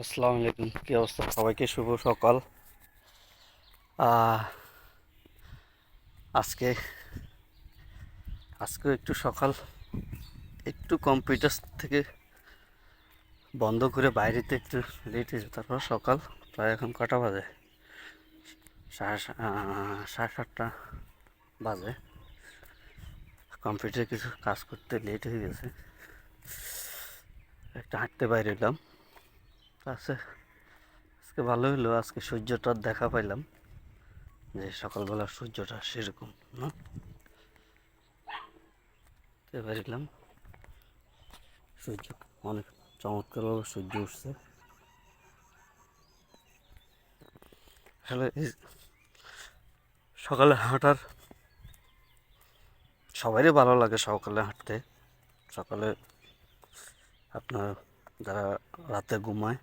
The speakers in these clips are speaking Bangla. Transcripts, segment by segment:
আসসালামু আলাইকুম, কি অবস্থা? সবাইকে শুভ সকাল। আজকে আজকে একটু সকাল। একটু কম্পিউটার থেকে বন্ধ করে বাইরেতে একটু লেট হয়েছে, তারপর সকাল। প্রায় এখন কটা বাজে? সাড়ে সাড়ে সাতটা বাজে। কম্পিউটারে কিছু কাজ করতে লেট হয়ে গেছে। একটা হাঁটতে বাইরে এলাম। আচ্ছা আজকে ভালো হলো, আজকে সূর্যটার দেখা পাইলাম। যে সকালবেলা সূর্যটা সেরকম, না? এবার সূর্য, অনেক চমৎকারভাবে সূর্য উঠছে। আসলে সকালে হাঁটার সবারই ভালো লাগে সকালে হাঁটতে। সকালে আপনার যারা রাতে ঘুমায়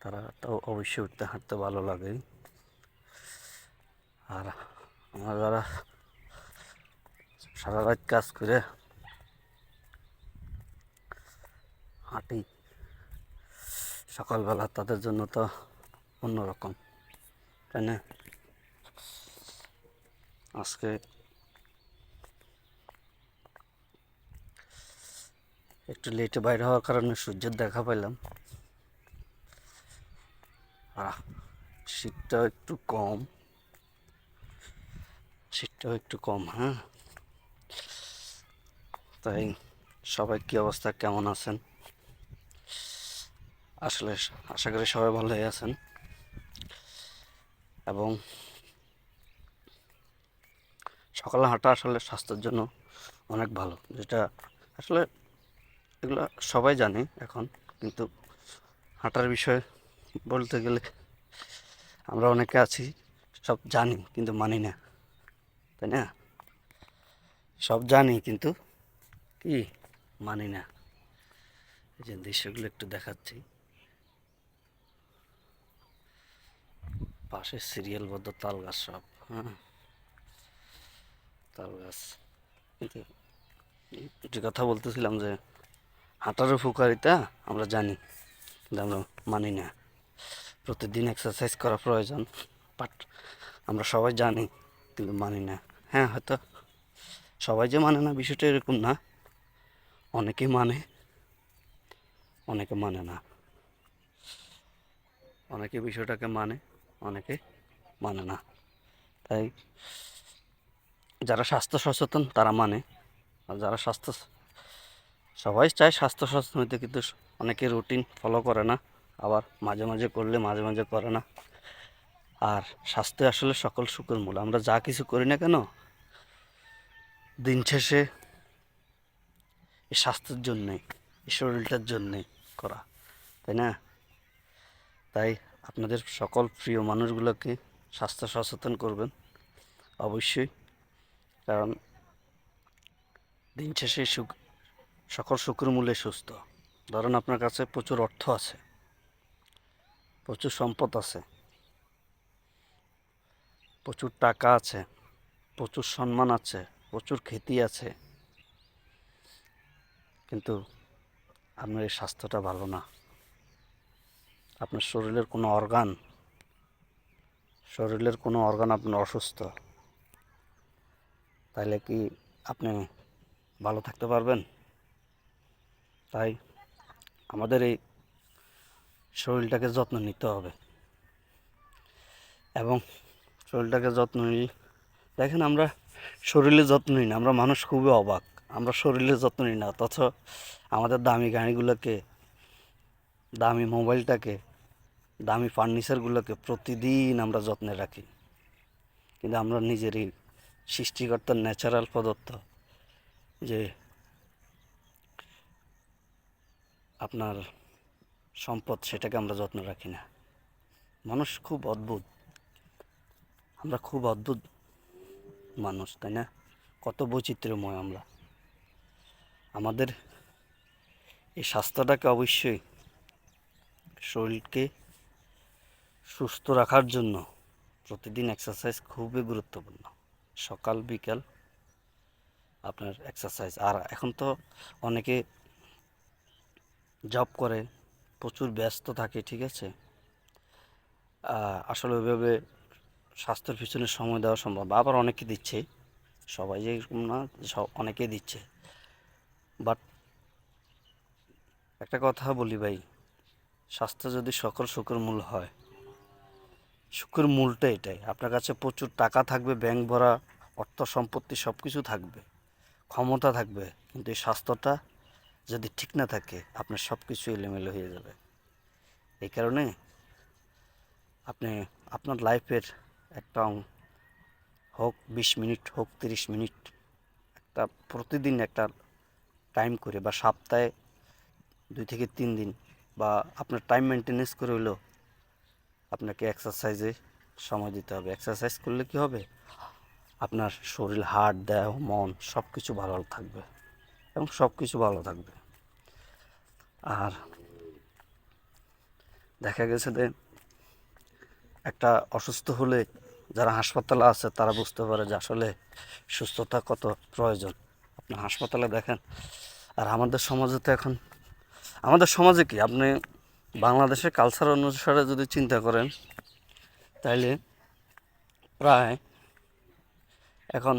তারা তো অবশ্যই উঠতে হাঁটতে ভালো লাগে। আর আমরা যারা সারা রাত কাজ করে হাঁটি, সকালবেলা তাদের জন্য তো অন্যরকম, তাই না? আজকে একটু লেটে বাইরে হওয়ার কারণে সূর্যের দেখা পাইলাম। আহ শীতটাও একটু কম। শীতটাও একটু কম হ্যাঁ? তাই সবাই কি অবস্থা? কেমন আছেন? আসলে আশা করি সবাই ভালোই আছেন। এবং সকালে হাঁটা আসলে স্বাস্থ্যের জন্য অনেক ভালো, যেটা আসলে এগুলো সবাই জানে এখন। কিন্তু হাঁটার বিষয়ে বলতে গেলে। আমরা অনেকে আছি, সব জানি কিন্তু মানি না, তাই না? সব জানি কিন্তু কি মানি না। এই যে দৃশ্যগুলো একটু দেখাচ্ছি। পাশে সিরিয়ালবদ্ধ তাল গাছ সব হ্যাঁ? তাল গাছ। কিন্তু যে কথা বলতেছিলাম যে, হাঁটার উপকারিতা আমরা জানি, কিন্তু আমরা মানি না। প্রতিদিন এক্সারসাইজ করা প্রয়োজন বাট আমরা সবাই জানি, কিন্তু মানি না। হ্যাঁ হয়তো সবাই যে মানে না, বিষয়টা এরকম না। অনেকে মানে অনেকে মানে না। অনেকে বিষয়টাকে মানে অনেকে মানে না। তাই যারা স্বাস্থ্য সচেতন, তারা মানে। আর যারা স্বাস্থ্য, সবাই চায় স্বাস্থ্য সচেতন হইতে, কিন্তু অনেকে রুটিন ফলো করে না। আবার মাঝে মাঝে করলে মাঝে মাঝে করে না। আর স্বাস্থ্য আসলে সকল সুখের মূল। আমরা যা কিছু করি না কেন, দিন শেষে স্বাস্থ্যের জন্যে শরীরটার জন্যে করা, তাই না? তাই আপনাদের সকল প্রিয় মানুষগুলোকে স্বাস্থ্য সচেতন করবেন, অবশ্যই। কারণ দিন শেষে সুখ, সকল সুখের মূল্যে সুস্থ। ধরেন আপনার কাছে প্রচুর অর্থ আছে। প্রচুর সম্পদ আছে। প্রচুর টাকা আছে, প্রচুর সম্মান আছে, প্রচুর খ্যাতি আছে। কিন্তু আপনার এই স্বাস্থ্যটা ভালো না। আপনার শরীরের কোনো অর্গান, শরীরের কোনো অর্গান আপনার অসুস্থ। তাহলে কি আপনি ভালো থাকতে পারবেন? তাই আমাদের এই শরীরটাকে যত্ন নিতে হবে। এবং শরীরটাকে যত্ন নিই দেখেন আমরা শরীরের যত্ন নিই না, আমরা মানুষ খুবই অবাক। আমরা শরীরের যত্ন নিই না, অথচ আমাদের দামি গাড়িগুলোকে, দামি মোবাইলটাকে, দামি ফার্নিচারগুলোকে প্রতিদিন আমরা যত্নে রাখি। কিন্তু আমরা নিজেরই সৃষ্টিকর্তার ন্যাচারাল পদার্থ যে আপনার সম্পদ সেটাকে আমরা যত্ন রাখি না। মানুষ খুব অদ্ভুত। আমরা খুব অদ্ভুত মানুষ, তাই না? কত বৈচিত্র্যময় আমরা। আমাদের এই স্বাস্থ্যটাকে অবশ্যই শরীরকে সুস্থ রাখার জন্য প্রতিদিন এক্সারসাইজ খুবই গুরুত্বপূর্ণ। সকাল, বিকাল আপনার এক্সারসাইজ আর এখন তো অনেকে জব করে প্রচুর ব্যস্ত থাকে, ঠিক আছে? আসলে ওইভাবে স্বাস্থ্যের পিছনে সময় দেওয়া সম্ভব। আবার অনেকে দিচ্ছে। সবাই যে না, সব অনেকেই দিচ্ছে। বাট একটা কথা বলি ভাই, স্বাস্থ্য যদি সকল সুখের মূল হয়, সুখের মূলটা এটাই। আপনার কাছে প্রচুর টাকা থাকবে, ব্যাংক ভরা, অর্থ সম্পত্তি সব কিছু থাকবে, ক্ষমতা থাকবে, কিন্তু এই স্বাস্থ্যটা যদি ঠিক না থাকে, আপনার সব কিছু এলোমেলো হয়ে যাবে। এই কারণে আপনি আপনার লাইফের একটা হোক বিশ মিনিট, হোক তিরিশ মিনিট, একটা প্রতিদিন একটা টাইম করে বা সপ্তাহে দুই থেকে তিন দিন বা আপনার টাইম মেনটেনেন্স করে হলেও আপনাকে এক্সারসাইজে সময় দিতে হবে। এক্সারসাইজ করলে কি হবে? আপনার শরীর হাড় দেহ, মন সব কিছু ভালো থাকবে। এবং সব কিছু ভালো থাকবে। আর দেখা গেছে যে একটা অসুস্থ হলে যারা হাসপাতালে আছে, তারা বুঝতে পারে যে আসলে সুস্থতা কত প্রয়োজন। আপনি হাসপাতালে দেখেন, আর আমাদের সমাজে তো এখন, আমাদের সমাজে কি? আপনি বাংলাদেশের কালচার অনুসারে যদি চিন্তা করেন, তাইলে প্রায় এখন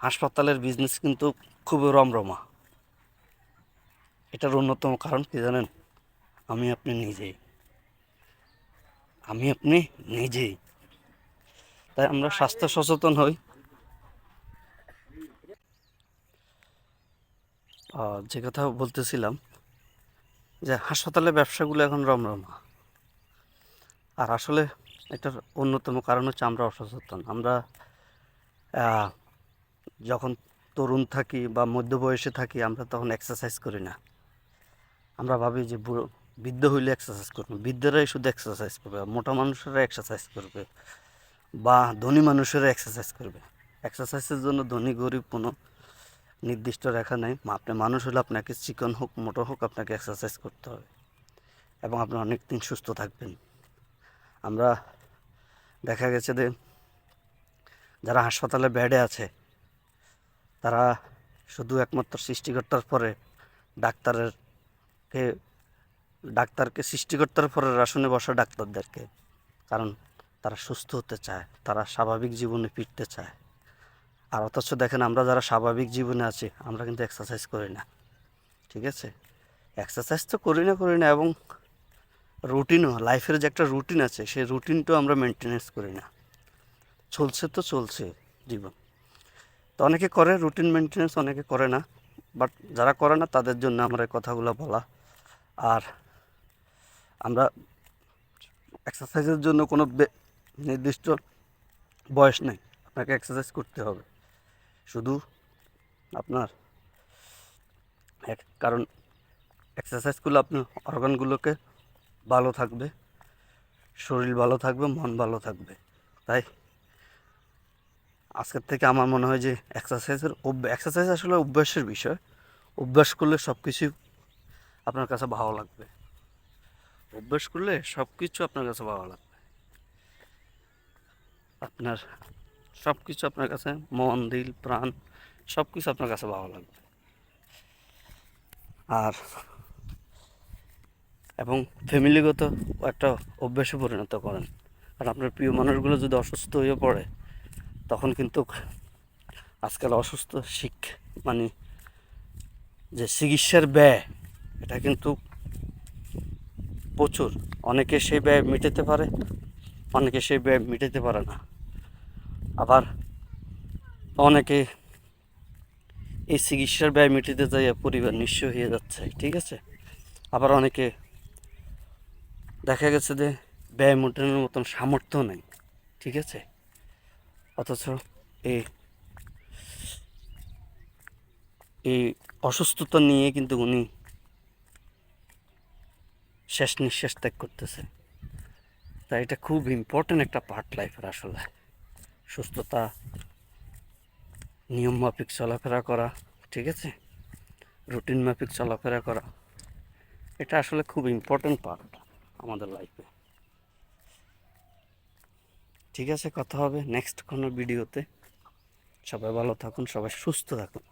হাসপাতালের বিজনেস কিন্তু খুবই রমরমা। এটার অন্যতম কারণ কি জানেন? আমি আপনি নিজেই। আমি আপনি নিজেই। তাই আমরা স্বাস্থ্য সচেতন হই। যে কথা বলতেছিলাম যে হাসপাতালের ব্যবসাগুলো এখন রমরমা। আর আসলে এটার অন্যতম কারণ হচ্ছে আমরা অসচেতন। আমরা যখন তরুণ থাকি বা মধ্য বয়সে থাকি, আমরা তখন এক্সারসাইজ করি না। আমরা ভাবি যে বুড়ো, বৃদ্ধ হইলে এক্সারসাইজ করবে, বৃদ্ধরাই শুধু এক্সারসাইজ করবে মোটা মানুষেরা এক্সারসাইজ করবে, বা ধনী মানুষেরা এক্সারসাইজ করবে। এক্সারসাইজের জন্য ধনী, গরিব কোনো নির্দিষ্ট রেখা নেই। আপনি মানুষ হলে আপনাকে চিকন হোক, মোটো হোক, আপনাকে এক্সারসাইজ করতে হবে। এবং আপনি অনেক দিন সুস্থ থাকবেন। আমরা দেখা গেছে যে, যারা হাসপাতালে বেডে আছে তারা শুধু একমাত্র সৃষ্টিকর্তার পরে ডাক্তারের কে ডাক্তারকে, সৃষ্টিকর্তার পরে আসনে বসা ডাক্তারদেরকে, কারণ তারা সুস্থ হতে চায়, তারা স্বাভাবিক জীবনে ফিরতে চায়। আর অথচ দেখেন আমরা যারা স্বাভাবিক জীবনে আছি, আমরা কিন্তু এক্সারসাইজ করি না। ঠিক আছে? এক্সারসাইজ তো করি না করি না এবং রুটিনও লাইফের যে একটা রুটিন আছে, সেই রুটিনটাও আমরা মেনটেনেন্স করি না। চলছে তো চলছে জীবন। তো অনেকে করে রুটিন মেনটেনেন্স অনেকে করে না। বাট যারা করে না, তাদের জন্য আমরা এই কথাগুলো বলা। আর আমরা এক্সারসাইজের জন্য কোনো নির্দিষ্ট বয়স নেই। আপনাকে এক্সারসাইজ করতে হবে। শুধু আপনার এক, কারণ এক্সারসাইজ করলে আপনার অর্গানগুলোকে ভালো থাকবে, শরীর ভালো থাকবে, মন ভালো থাকবে। তাই আজকের থেকে আমার মনে হয় যে এক্সারসাইজের এক্সারসাইজ আসলে অভ্যাসের বিষয়। অভ্যাস করলে সব কিছু আপনার কাছে ভালো লাগবে। অভ্যাস করলে সব কিছু আপনার কাছে ভালো লাগবে। আপনার সব কিছু আপনার কাছে মন, দিল, প্রাণ সব কিছু আপনার কাছে ভালো লাগবে। আর এবং ফ্যামিলিগত একটা অভ্যাসে পরিণত করেন। আর আপনার প্রিয় মানুষগুলো যদি অসুস্থ হয়ে পড়ে তখন কিন্তু আজকাল অসুস্থ শিখ মানে যে চিকিৎসার ব্যয়, এটা কিন্তু প্রচুর। অনেকে সেই ব্যয় মিটাতে পারে, অনেকে সেই ব্যয় মিটাতে পারে না। আবার অনেকে এই চিকিৎসার ব্যয় মেটাতে যাইয়া পরিবার নিঃস্ব হয়ে যাচ্ছে, ঠিক আছে? আবার অনেকে দেখা গেছে যে ব্যয় মেটানোর মতন সামর্থ্য নেই, ঠিক আছে? অথচ এই এই অসুস্থতা নিয়ে কিন্তু উনি শেষ নিঃশ্বাস ত্যাগ করতেছে। তাই এটা খুব ইম্পর্ট্যান্ট একটা পার্ট লাইফের আসলে। সুস্থতা, নিয়ম মাফিক চলাফেরা করা, ঠিক আছে? রুটিন মাফিক চলাফেরা করা, এটা আসলে খুব ইম্পর্ট্যান্ট পার্ট আমাদের লাইফে ঠিক আছে কথা হবে নেক্সট কোনো ভিডিওতে। সবাই ভালো থাকুন সবাই সুস্থ থাকুন।